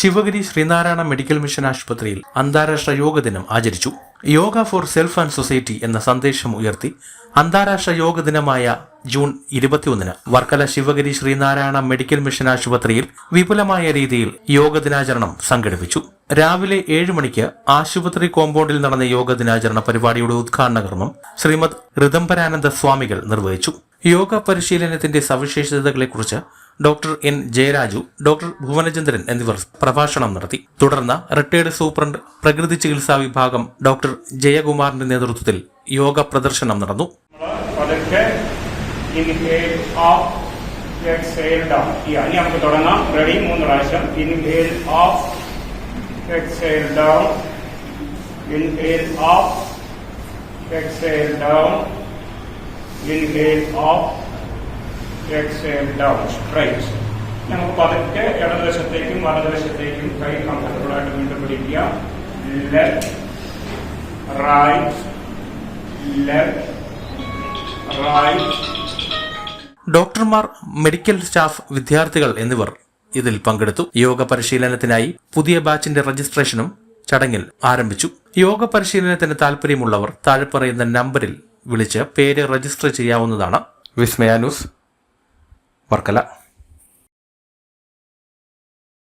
Sivagiri Sreenarayana medical mission ആശുപത്രിയിൽ അന്താരാഷ്ട്ര യോഗ ദിനം ആചരിച്ചു. Yoga for self and society എന്ന സന്ദേശം ഉയർത്തി അന്താരാഷ്ട്ര യോഗ ദിനമായ ജൂൺ ഇരുപത്തിയൊന്നിന് വർക്കല ശിവഗിരി ശ്രീനാരായണ മെഡിക്കൽ മിഷൻ ആശുപത്രിയിൽ വിപുലമായ രീതിയിൽ യോഗ ദിനാചരണം സംഘടിപ്പിച്ചു. രാവിലെ ഏഴ് മണിക്ക് ആശുപത്രി കോമ്പൗണ്ടിൽ നടന്ന യോഗ ദിനാചരണ പരിപാടിയുടെ ഉദ്ഘാടന കർമ്മം ശ്രീമദ് ഋതംബരാനന്ദ സ്വാമികൾ നിർവഹിച്ചു. യോഗ പരിശീലനത്തിന്റെ സവിശേഷതകളെക്കുറിച്ച് doctor N Jayaraju doctor Bhuvanachandran എന്നിവർ പ്രഭാഷണം നടത്തി. തുടർന്ന് റിട്ടയർഡ് സൂപ്രണ്ട് പ്രകൃതി ചികിത്സാ വിഭാഗം ഡോക്ടർ ജയകുമാറിന്റെ നേതൃത്വത്തിൽ യോഗ പ്രദർശനം നടന്നു. ഇൻഹേൽ ഓഫ് എക്സേൽ ഡൗൺ ചെയ്യാം ഇനി നമുക്ക് തുടങ്ങാം റെഡി മൂന്ന് പ്രാവശ്യം inhale off exhale down inhale off exhale down inhale off exhale down straight നമുക്ക് പതുക്കെ ഇടതുവശത്തേക്കും വലതുവശത്തേക്കും കൈ കംഫർട്ടബിൾ ആയിട്ട് വീണ്ടും പിടിക്കുക ലെഫ്റ്റ് റൈറ്റ് ലെഫ്റ്റ് റൈറ്റ് ഡോക്ടർമാർ മെഡിക്കൽ സ്റ്റാഫ് വിദ്യാർത്ഥികൾ എന്നിവർ ഇതിൽ പങ്കെടുത്തു. യോഗ പരിശീലനത്തിനായി പുതിയ ബാച്ചിന്റെ രജിസ്ട്രേഷനും ചടങ്ങിൽ ആരംഭിച്ചു. യോഗ പരിശീലനത്തിന് താല്പര്യമുള്ളവർ താഴെ പറയുന്ന നമ്പറിൽ വിളിച്ച് പേര് രജിസ്റ്റർ ചെയ്യാവുന്നതാണ്. വിസ്മയ ന്യൂസ് വർക്കല.